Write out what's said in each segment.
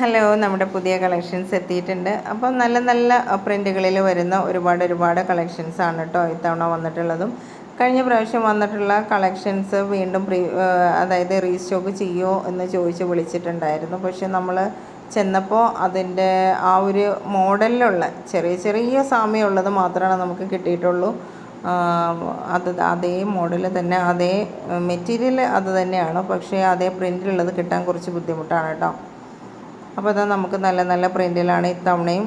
Hello നമ്മുടെ പുതിയ collections എത്തിയിട്ടുണ്ട്. അപ്പം നല്ല നല്ല പ്രിന്റുകളിൽ വരുന്ന ഒരുപാട് ഒരുപാട് കളക്ഷൻസ് ആണ് കേട്ടോ ഇത്തവണ വന്നിട്ടുള്ളതും. കഴിഞ്ഞ പ്രാവശ്യം വന്നിട്ടുള്ള കളക്ഷൻസ് വീണ്ടും പ്രീ അതായത് റീസ്റ്റോക്ക് ചെയ്യുമോ എന്ന് ചോദിച്ച് വിളിച്ചിട്ടുണ്ടായിരുന്നു. പക്ഷെ നമ്മൾ ചെന്നപ്പോൾ അതിന്റെ ആ ഒരു മോഡലിലുള്ള ചെറിയ ചെറിയ സാമ്യമുള്ളത് മാത്രമാണ് നമുക്ക് കിട്ടിയിട്ടുള്ളൂ. അത് അതേ മോഡൽ തന്നെ അതേ മെറ്റീരിയൽ അത് തന്നെയാണ്. പക്ഷേ അതേ പ്രിന്റിലുള്ളത് കിട്ടാൻ കുറച്ച് ബുദ്ധിമുട്ടാണ് കേട്ടോ. അപ്പോൾ അത് നമുക്ക് നല്ല നല്ല പ്രിന്റിലാണ് ഇത്തവണയും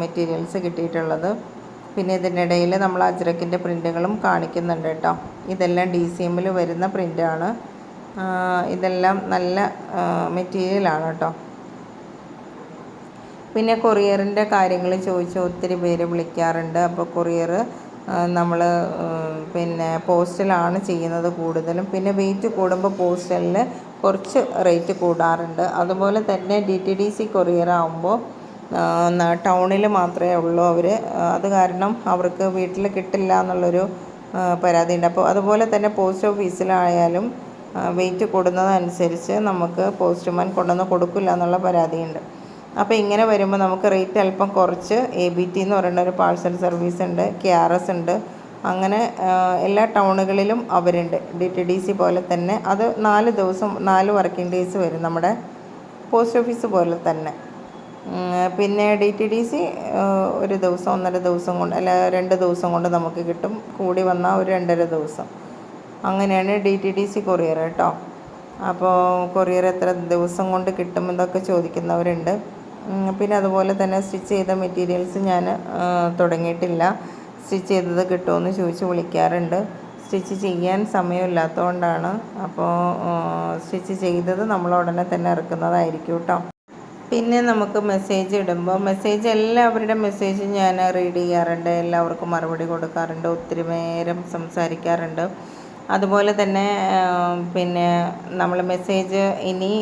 മെറ്റീരിയൽസ് കിട്ടിയിട്ടുള്ളത്. പിന്നെ ഇതിനിടയിൽ നമ്മൾ അജ്രക്കിന്റെ പ്രിന്റുകളും കാണിക്കുന്നുണ്ട് കേട്ടോ. ഇതെല്ലാം ഡി സി എമ്മിൽ വരുന്ന പ്രിന്റാണ് ഇതെല്ലാം നല്ല മെറ്റീരിയലാണ് കേട്ടോ. പിന്നെ കൊറിയറിന്റെ കാര്യങ്ങൾ ചോദിച്ച് ഒത്തിരി പേര് വിളിക്കാറുണ്ട്. അപ്പോൾ കൊറിയർ നമ്മൾ പിന്നെ പോസ്റ്റലാണ് ചെയ്യുന്നത് കൂടുതലും. പിന്നെ വെയിറ്റ് കൂടുമ്പോൾ പോസ്റ്റലിൽ കുറച്ച് റേറ്റ് കൂടാറുണ്ട്. അതുപോലെ തന്നെ D T D C courier ആകുമ്പോൾ ടൗണിൽ മാത്രമേ ഉള്ളൂ അവർ അത് കാരണം അവർക്ക് വീട്ടിൽ കിട്ടില്ല എന്നുള്ളൊരു പരാതിയുണ്ട്. അപ്പോൾ അതുപോലെ തന്നെ പോസ്റ്റ് ഓഫീസിലായാലും വെയിറ്റ് കൂടുന്നതനുസരിച്ച് നമുക്ക് പോസ്റ്റ്മാൻ കൊണ്ടുവന്ന് കൊടുക്കില്ല എന്നുള്ള പരാതിയുണ്ട്. അപ്പോൾ ഇങ്ങനെ വരുമ്പോൾ നമുക്ക് റേറ്റ് അല്പം കുറച്ച് എ ബി ടി എന്ന് പറയുന്ന ഒരു പാഴ്സൽ സർവീസ് ഉണ്ട് കെ ആർ എസ് ഉണ്ട്. അങ്ങനെ എല്ലാ ടൗണുകളിലും അവരുണ്ട്. ഡി ടി ഡി സി പോലെ തന്നെ. അത് നാല് ദിവസം നാല് വർക്കിംഗ് ഡേയ്സ് വരും നമ്മുടെ പോസ്റ്റ് ഓഫീസ് പോലെ തന്നെ. പിന്നെ ഡി ടി ഡി സി ഒരു ദിവസം ഒന്നര ദിവസം കൊണ്ട് അല്ല രണ്ട് ദിവസം കൊണ്ട് നമുക്ക് കിട്ടും. കൂടി വന്നാൽ ഒരു രണ്ടര ദിവസം. അങ്ങനെയാണ് D T D C courier കേട്ടോ. അപ്പോൾ കൊറിയർ എത്ര ദിവസം കൊണ്ട് കിട്ടും എന്നൊക്കെ ചോദിക്കുന്നവരുണ്ട്. പിന്നെ അതുപോലെ തന്നെ സ്റ്റിച്ച് ചെയ്ത മെറ്റീരിയൽസ് ഞാൻ തുടങ്ങിയിട്ടില്ല. സ്റ്റിച്ച് ചെയ്തത് കിട്ടുമെന്ന് ചോദിച്ച് വിളിക്കാറുണ്ട്. സ്റ്റിച്ച് ചെയ്യാൻ സമയമില്ലാത്തതുകൊണ്ടാണ് അപ്പോൾ സ്റ്റിച്ച് ചെയ്തത് നമ്മൾ ഉടനെ തന്നെ ഇറക്കുന്നതായിരിക്കും കേട്ടോ പിന്നെ നമുക്ക് മെസ്സേജ് ഇടുമ്പോൾ മെസ്സേജ് എല്ലാവരുടെ മെസ്സേജ് ഞാൻ റീഡ് ചെയ്യാറുണ്ട്. എല്ലാവർക്കും മറുപടി കൊടുക്കാറുണ്ട്. ഒത്തിരി നേരം സംസാരിക്കാറുണ്ട്. അതുപോലെ തന്നെ പിന്നെ നമ്മൾ മെസ്സേജ് ഇനി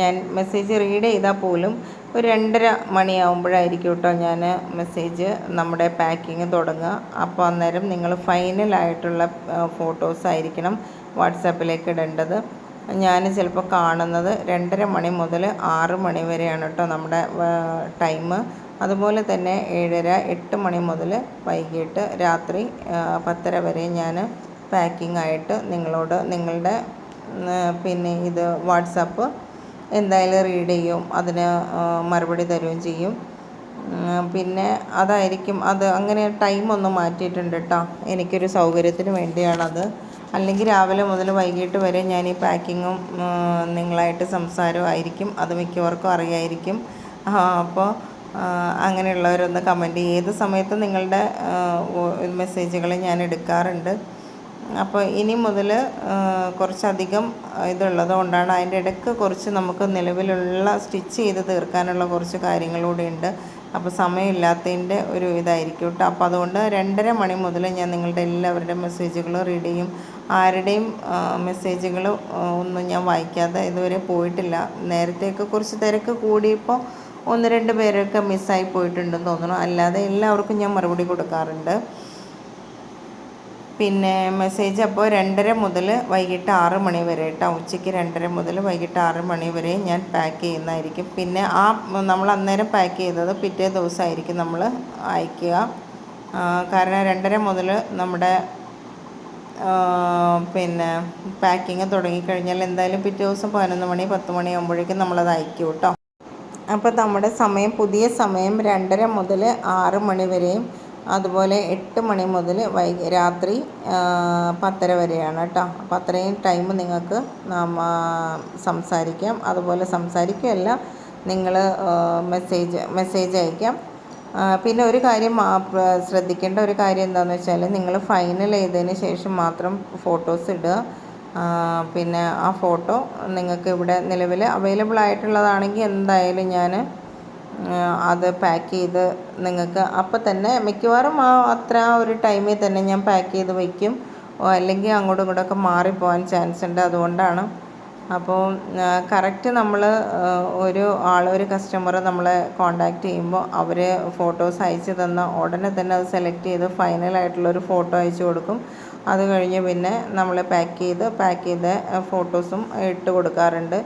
ഞാൻ മെസ്സേജ് റീഡ് ചെയ്താൽ പോലും ഒരു രണ്ടര മണിയാകുമ്പോഴായിരിക്കും കേട്ടോ ഞാൻ മെസ്സേജ് നമ്മുടെ പാക്കിങ് തുടങ്ങുക. അപ്പോൾ അന്നേരം നിങ്ങൾ ഫൈനലായിട്ടുള്ള ഫോട്ടോസ് ആയിരിക്കണം വാട്സാപ്പിലേക്ക് ഇടേണ്ടത്. ഞാൻ ചിലപ്പോൾ കാണുന്നത് രണ്ടര മണി മുതൽ ആറ് മണി വരെയാണ് കേട്ടോ നമ്മുടെ ടൈം അതുപോലെ തന്നെ ഏഴര എട്ട് മണി മുതൽ വൈകിട്ട് രാത്രി പത്തര വരെ ഞാൻ പാക്കിംഗ് ആയിട്ട് നിങ്ങളോട് നിങ്ങളുടെ പിന്നെ ഇത് വാട്സാപ്പ് എന്തായാലും റീഡ് ചെയ്യും അതിന് മറുപടി തരുകയും ചെയ്യും. പിന്നെ അതായിരിക്കും അത് അങ്ങനെ ടൈം ഒന്ന് മാറ്റിയിട്ടുണ്ട് കേട്ടോ എനിക്കൊരു സൗകര്യത്തിന് വേണ്ടിയാണത്. അല്ലെങ്കിൽ രാവിലെ മുതൽ വൈകിട്ട് വരെ ഞാൻ ഈ പാക്കിങ്ങും നിങ്ങളായിട്ട് സംസാരവും ആയിരിക്കും അത് മിക്കവർക്കും അറിയായിരിക്കും. അപ്പോൾ അങ്ങനെയുള്ളവരൊന്ന് കമന്റ് ചെയ്യും. ഏത് സമയത്തും നിങ്ങളുടെ മെസ്സേജുകൾ ഞാൻ എടുക്കാറുണ്ട്. അപ്പോൾ ഇനി മുതൽ കുറച്ചധികം ഇതുള്ളത് കൊണ്ടാണ് അതിന്റെ ഇടയ്ക്ക് കുറച്ച് നമുക്ക് നിലവിലുള്ള സ്റ്റിച്ച് ചെയ്ത് തീർക്കാനുള്ള കുറച്ച് കാര്യങ്ങളൂടെ ഉണ്ട്. അപ്പോൾ സമയമില്ലാത്തതിന്റെ ഒരു ഇതായിരിക്കും കേട്ടോ. അപ്പോൾ അതുകൊണ്ട് രണ്ടര മണി മുതൽ ഞാൻ നിങ്ങളുടെ എല്ലാവരുടെയും മെസ്സേജുകൾ റീഡ് ചെയ്യും. ആരുടെയും മെസ്സേജുകൾ ഒന്നും ഞാൻ വായിക്കാതെ ഇതുവരെ പോയിട്ടില്ല. നേരത്തെയൊക്കെ കുറച്ച് തിരക്ക് കൂടിയപ്പോൾ ഒന്ന് രണ്ട് പേരൊക്കെ മിസ്സായി പോയിട്ടുണ്ടെന്ന് തോന്നുന്നു. അല്ലാതെ എല്ലാവർക്കും ഞാൻ മറുപടി കൊടുക്കാറുണ്ട്. പിന്നെ മെസ്സേജ് അപ്പോൾ രണ്ടര മുതൽ വൈകിട്ട് ആറ് മണി വരെ കേട്ടോ ഉച്ചയ്ക്ക് രണ്ടര മുതൽ വൈകിട്ട് ആറ് മണി വരെ ഞാൻ പാക്ക് ചെയ്യുന്നതായിരിക്കും. പിന്നെ ആ നമ്മൾ അന്നേരം പാക്ക് ചെയ്തത് പിറ്റേ ദിവസമായിരിക്കും നമ്മൾ അയക്കുക. കാരണം രണ്ടര മുതൽ നമ്മുടെ പിന്നെ പാക്കിങ് തുടങ്ങിക്കഴിഞ്ഞാൽ എന്തായാലും പിറ്റേ ദിവസം പതിനൊന്ന് മണി പത്ത് മണി ആകുമ്പോഴേക്കും നമ്മളത് അയക്കും കേട്ടോ അപ്പോൾ നമ്മുടെ സമയം പുതിയ സമയം രണ്ടര മുതൽ ആറ് മണി വരെയും അതുപോലെ എട്ട് മണി മുതൽ വൈ രാത്രി പത്തര വരെയാണ് കേട്ടോ അപ്പോൾ അത്രയും ടൈം നിങ്ങൾക്ക് സംസാരിക്കാം. അതുപോലെ സംസാരിക്കുകയല്ല നിങ്ങൾ മെസ്സേജ് മെസ്സേജ് അയക്കാം. പിന്നെ ഒരു കാര്യം ശ്രദ്ധിക്കേണ്ട ഒരു കാര്യം എന്താണെന്ന് വെച്ചാൽ നിങ്ങൾ ഫൈനൽ ചെയ്തതിന് ശേഷം മാത്രം ഫോട്ടോസ് ഇടുക പിന്നെ ആ ഫോട്ടോ നിങ്ങൾക്ക് ഇവിടെ നിലവിൽ അവൈലബിൾ ആയിട്ടുള്ളതാണെങ്കിൽ എന്തായാലും ഞാൻ അത് പാക്ക് ചെയ്ത് നിങ്ങൾക്ക്. അപ്പം തന്നെ മിക്കവാറും ആ അത്ര ഒരു ടൈമിൽ തന്നെ ഞാൻ പാക്ക് ചെയ്ത് വയ്ക്കും. അല്ലെങ്കിൽ അങ്ങോട്ടും ഇങ്ങോട്ടൊക്കെ മാറിപ്പോകാൻ ചാൻസ് ഉണ്ട് അതുകൊണ്ടാണ്. അപ്പോൾ കറക്റ്റ് നമ്മൾ ഒരു ആൾ ഒരു കസ്റ്റമർ നമ്മളെ കോണ്ടാക്ട് ചെയ്യുമ്പോൾ അവർ ഫോട്ടോസ് അയച്ചു തന്ന ഉടനെ തന്നെ അത് സെലക്ട് ചെയ്ത് ഫൈനലായിട്ടുള്ളൊരു ഫോട്ടോ അയച്ചു കൊടുക്കും. അത് കഴിഞ്ഞ് പിന്നെ നമ്മൾ പാക്ക് ചെയ്ത് പാക്ക് ചെയ്ത ഫോട്ടോസും ഇട്ട് കൊടുക്കാറുണ്ട്.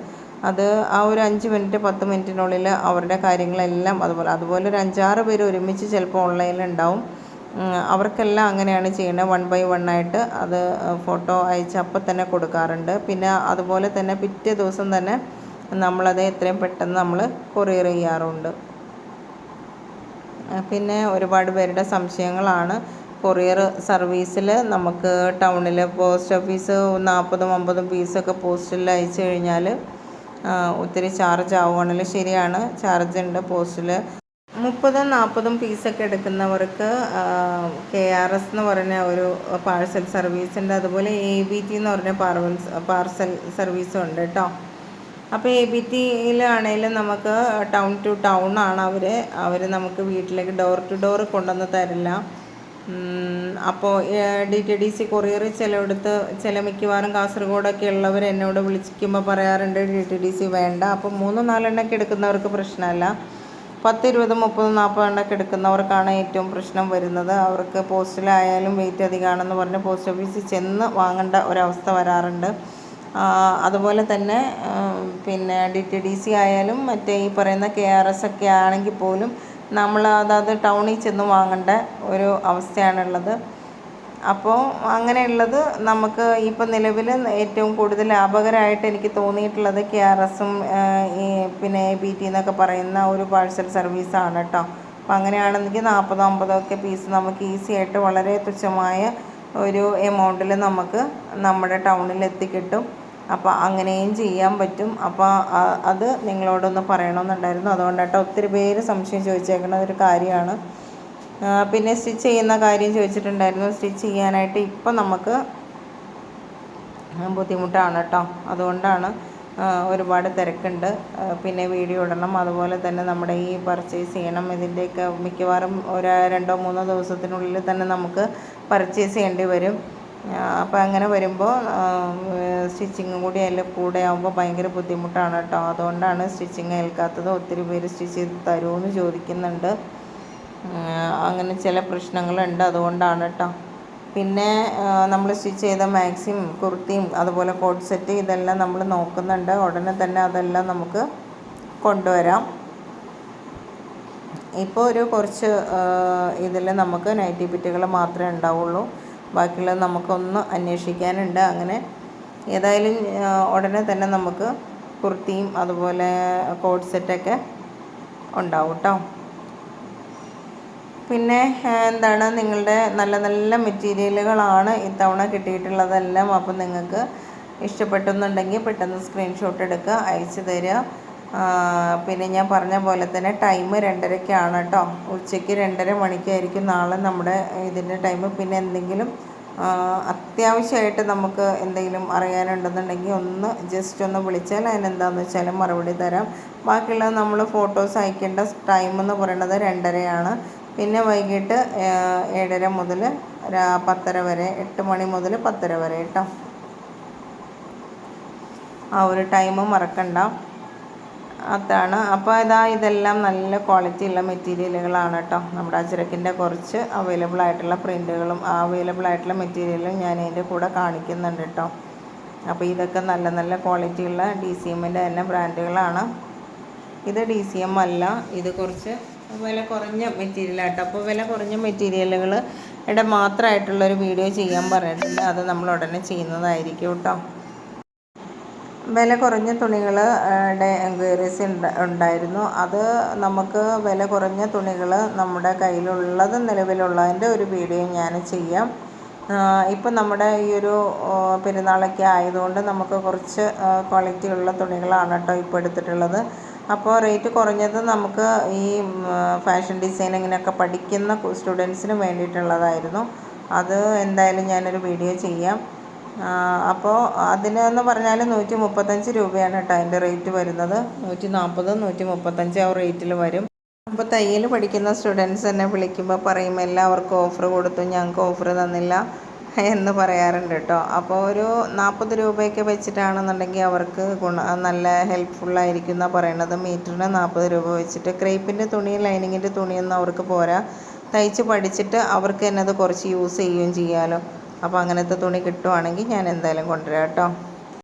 അത് ആ ഒരു അഞ്ച് മിനിറ്റ് പത്ത് മിനിറ്റിനുള്ളിൽ അവരുടെ കാര്യങ്ങളെല്ലാം അതുപോലെ അതുപോലെ ഒരു അഞ്ചാറ് പേര് ഒരുമിച്ച് ചിലപ്പോൾ ഓൺലൈനിൽ ഉണ്ടാവും അവർക്കെല്ലാം അങ്ങനെയാണ് ചെയ്യുന്നത് വൺ ബൈ വൺ ആയിട്ട് അത് ഫോട്ടോ അയച്ച് അപ്പം തന്നെ കൊടുക്കാറുണ്ട്. പിന്നെ അതുപോലെ തന്നെ പിറ്റേ ദിവസം തന്നെ നമ്മളത് എത്രയും പെട്ടെന്ന് നമ്മൾ കൊറിയർ ചെയ്യാറുണ്ട്. പിന്നെ ഒരുപാട് പേരുടെ സംശയങ്ങളാണ്. കൊറിയർ സർവീസിൽ നമുക്ക് ടൗണിൽ പോസ്റ്റ് ഓഫീസ് നാൽപ്പതും അമ്പതും പീസൊക്കെ പോസ്റ്റിൽ അയച്ചു കഴിഞ്ഞാൽ ഒത്തിരി ചാർജ് ആവുകയാണെങ്കിൽ ശരിയാണ്. ചാർജ് ഉണ്ട് പോസ്റ്റിൽ മുപ്പതും നാൽപ്പതും പീസൊക്കെ എടുക്കുന്നവർക്ക് കെ ആർ എസ് എന്ന് പറഞ്ഞ ഒരു പാഴ്സൽ സർവീസ് ഉണ്ട്. അതുപോലെ എ ബി ടി എന്ന് പറഞ്ഞ പാർസൽ സർവീസും ഉണ്ട് കേട്ടോ. അപ്പോൾ എ ബി ടിയിലാണെങ്കിലും നമുക്ക് ടൗൺ ടു ടൗൺ ആണ് അവർ അവർ നമുക്ക് വീട്ടിലേക്ക് ഡോർ ടു ഡോർ കൊണ്ടുവന്ന് തരില്ല. അപ്പോൾ D T D C courier ചിലയിടത്ത് ചില മിക്കവാറും കാസർഗോഡൊക്കെ ഉള്ളവർ എന്നോട് വിളിക്കുമ്പോൾ പറയാറുണ്ട് ഡി ടി ഡി സി വേണ്ട. അപ്പോൾ മൂന്ന് നാലെണ്ണൊക്കെ എടുക്കുന്നവർക്ക് പ്രശ്നമല്ല. പത്ത് ഇരുപത് മുപ്പത് നാൽപ്പത് എണ്ണൊക്കെ എടുക്കുന്നവർക്കാണ് ഏറ്റവും പ്രശ്നം വരുന്നത്. അവർക്ക് പോസ്റ്റിലായാലും വെയിറ്റ് അധികമാണെന്ന് പറഞ്ഞ് പോസ്റ്റ് ഓഫീസിൽ ചെന്ന് വാങ്ങേണ്ട ഒരവസ്ഥ വരാറുണ്ട്. അതുപോലെ തന്നെ പിന്നെ ഡി ടി ഡി സി ആയാലും മറ്റേ ഈ പറയുന്ന കെ ആർ എസ് ഒക്കെ ആണെങ്കിൽ പോലും നമ്മൾ അതാത് ടൗണിൽ ചെന്ന് വാങ്ങേണ്ട ഒരു അവസ്ഥയാണുള്ളത്. അപ്പോൾ അങ്ങനെയുള്ളത് നമുക്ക് ഇപ്പം നിലവിൽ ഏറ്റവും കൂടുതൽ ലാഭകരമായിട്ട് എനിക്ക് തോന്നിയിട്ടുള്ളത് കെ ആർ എസും പിന്നെ ബി ടി എന്നൊക്കെ പറയുന്ന ഒരു പാഴ്സൽ സർവീസാണ് കേട്ടോ അപ്പം അങ്ങനെയാണെങ്കിൽ നാൽപ്പതോ അമ്പതോ ഒക്കെ പീസ് നമുക്ക് ഈസി ആയിട്ട് വളരെ തുച്ഛമായ ഒരു എമൗണ്ടിൽ നമുക്ക് നമ്മുടെ ടൗണിൽ എത്തിക്കിട്ടും. അപ്പോൾ അങ്ങനെയും ചെയ്യാൻ പറ്റും. അപ്പോൾ അത് നിങ്ങളോടൊന്ന് പറയണമെന്നുണ്ടായിരുന്നു. അതുകൊണ്ടാട്ടോ ഒത്തിരി പേര് സംശയം ചോദിച്ചേക്കുന്ന ഒരു കാര്യമാണ്. പിന്നെ സ്റ്റിച്ച് ചെയ്യുന്ന കാര്യം ചോദിച്ചിട്ടുണ്ടായിരുന്നു. സ്റ്റിച്ച് ചെയ്യാനായിട്ട് ഇപ്പം നമുക്ക് ബുദ്ധിമുട്ടാണ് കേട്ടോ. അതുകൊണ്ടാണ് ഒരുപാട് തിരക്കുണ്ട്. പിന്നെ വീഡിയോ ഇടണം. അതുപോലെ തന്നെ നമ്മുടെ ഈ പർച്ചേസ് ചെയ്യണം. ഇതിന്റെയൊക്കെ മിക്കവാറും ഒരു രണ്ടോ മൂന്നോ ദിവസത്തിനുള്ളിൽ തന്നെ നമുക്ക് പർച്ചേസ് ചെയ്യേണ്ടി വരും. അപ്പോൾ അങ്ങനെ വരുമ്പോൾ സ്റ്റിച്ചിങ്ങും കൂടി അതിൽ കൂടെ ആകുമ്പോൾ ഭയങ്കര ബുദ്ധിമുട്ടാണ് കേട്ടോ. അതുകൊണ്ടാണ് സ്റ്റിച്ചിങ് ഏൽക്കാത്തത്. ഒത്തിരി പേര് സ്റ്റിച്ച് ചെയ്ത് തരുമെന്ന് ചോദിക്കുന്നുണ്ട്. അങ്ങനെ ചില പ്രശ്നങ്ങളുണ്ട്. അതുകൊണ്ടാണ് കേട്ടോ. പിന്നെ നമ്മൾ സ്റ്റിച്ച് ചെയ്ത മാക്സിം കുർത്തിയും അതുപോലെ കോട്ട് സെറ്റ് ഇതെല്ലാം നമ്മൾ നോക്കുന്നുണ്ട്. ഉടനെ തന്നെ അതെല്ലാം നമുക്ക് കൊണ്ടുവരാം. ഇപ്പോൾ ഒരു കുറച്ച് ഇതിൽ നമുക്ക് നൈറ്റി ബിറ്റുകൾ മാത്രമേ ഉണ്ടാവുള്ളൂ. ബാക്കിയുള്ളത് നമുക്കൊന്ന് അന്വേഷിക്കാനുണ്ട്. അങ്ങനെ ഏതായാലും ഉടനെ തന്നെ നമുക്ക് കുർത്തിയും അതുപോലെ കോട്ട് സെറ്റൊക്കെ ഉണ്ടാവും കേട്ടോ പിന്നെ എന്താണ് നിങ്ങളുടെ നല്ല നല്ല മെറ്റീരിയലുകളാണ് ഇത്തവണ കിട്ടിയിട്ടുള്ളതെല്ലാം അപ്പം നിങ്ങൾക്ക് ഇഷ്ടപ്പെട്ടെന്നുണ്ടെങ്കിൽ പെട്ടെന്ന് സ്ക്രീൻഷോട്ട് എടുക്കുക അയച്ചു തരിക. പിന്നെ ഞാൻ പറഞ്ഞ പോലെ തന്നെ ടൈം രണ്ടരയ്ക്കാണ് കേട്ടോ ഉച്ചയ്ക്ക് രണ്ടര മണിക്കായിരിക്കും നാളെ നമ്മുടെ ഇതിന്റെ ടൈം പിന്നെ എന്തെങ്കിലും അത്യാവശ്യമായിട്ട് നമുക്ക് എന്തെങ്കിലും അറിയാനുണ്ടെന്നുണ്ടെങ്കിൽ ഒന്ന് ജസ്റ്റ് ഒന്ന് വിളിച്ചാൽ അതിനെന്താണെന്ന് വെച്ചാൽ മറുപടി തരാം. ബാക്കിയുള്ള നമ്മൾ ഫോട്ടോസ് അയക്കേണ്ട ടൈം എന്ന് പറയുന്നത് രണ്ടരയാണ്. പിന്നെ വൈകിട്ട് ഏഴര മുതൽ പത്തര വരെ എട്ട് മണി മുതൽ പത്തര വരെ കേട്ടോ ആ ഒരു ടൈം മറക്കണ്ട. അതാണ്. അപ്പോൾ ഇതാ ഇതെല്ലാം നല്ല ക്വാളിറ്റി ഉള്ള മെറ്റീരിയലുകളാണ് കേട്ടോ നമ്മുടെ അജരക്കിന്റെ കുറച്ച് അവൈലബിൾ ആയിട്ടുള്ള പ്രിന്റുകളും അവൈലബിൾ ആയിട്ടുള്ള മെറ്റീരിയലും ഞാൻ ഇതിന്റെ കൂടെ കാണിക്കുന്നുണ്ട് കേട്ടോ അപ്പോൾ ഇതൊക്കെ നല്ല നല്ല ക്വാളിറ്റി ഉള്ള ഡി സി എമ്മിന്റെ തന്നെ ബ്രാൻഡുകളാണ് ഇത് ഡി സി എം അല്ല ഇത് കുറച്ച് വില കുറഞ്ഞ മെറ്റീരിയലാട്ടോ അപ്പോൾ വില കുറഞ്ഞ മെറ്റീരിയലുകൾ ഇവിടെ മാത്രമായിട്ടുള്ളൊരു വീഡിയോ ചെയ്യാൻ പറഞ്ഞിട്ടുണ്ട്. അത് നമ്മൾ ഉടനെ ചെയ്യുന്നതായിരിക്കും കേട്ടോ വില കുറഞ്ഞ തുണികളുടെ എൻക്വയറീസ് ഉണ്ടായിരുന്നു. അത് നമുക്ക് വില കുറഞ്ഞ തുണികൾ നമ്മുടെ കയ്യിലുള്ളത് നിലവിലുള്ളതിന്റെ ഒരു വീഡിയോ ഞാൻ ചെയ്യാം. ഇപ്പം നമ്മുടെ ഈ ഒരു പെരുന്നാളൊക്കെ ആയതുകൊണ്ട് നമുക്ക് കുറച്ച് ക്വാളിറ്റി ഉള്ള തുണികളാണ് കേട്ടോ ഇപ്പോൾ എടുത്തിട്ടുള്ളത്. അപ്പോൾ റേറ്റ് കുറഞ്ഞത് നമുക്ക് ഈ ഫാഷൻ ഡിസൈനിങ്ങിനൊക്കെ പഠിക്കുന്ന സ്റ്റുഡൻസിന് വേണ്ടിയിട്ടുള്ളതായിരുന്നു. അത് എന്തായാലും ഞാനൊരു വീഡിയോ ചെയ്യാം. അപ്പോൾ അതിനെന്ന് പറഞ്ഞാൽ നൂറ്റി മുപ്പത്തഞ്ച് രൂപയാണ് കേട്ടോ അതിന്റെ റേറ്റ് വരുന്നത്. നൂറ്റി നാൽപ്പത് നൂറ്റി മുപ്പത്തഞ്ച് ആ റേറ്റിൽ വരും. അപ്പോൾ തയ്യൽ പഠിക്കുന്ന സ്റ്റുഡൻസ് എന്നെ വിളിക്കുമ്പോൾ പറയും എല്ലാവർക്കും ഓഫർ കൊടുത്തു ഞങ്ങൾക്ക് ഓഫർ തന്നില്ല എന്ന് പറയാറുണ്ട് കേട്ടോ അപ്പോൾ ഒരു നാൽപ്പത് രൂപയൊക്കെ വെച്ചിട്ടാണെന്നുണ്ടെങ്കിൽ അവർക്ക് ഗുണ നല്ല ഹെൽപ്ഫുള്ളായിരിക്കും എന്നാണ് പറയണത്. മീറ്ററിന് നാൽപ്പത് രൂപ വെച്ചിട്ട് ക്രേപ്പിന്റെ തുണി ലൈനിങ്ങിന്റെ തുണിയൊന്നും അവർക്ക് പോരാ. തയ്ച്ച് പഠിച്ചിട്ട് അവർക്ക് തന്നെ അത് കുറച്ച് യൂസ് ചെയ്യുകയും ചെയ്യാമല്ലോ അപ്പോൾ അങ്ങനത്തെ തുണി കിട്ടുവാണെങ്കിൽ ഞാൻ എന്തായാലും കൊണ്ടുവരാം കേട്ടോ.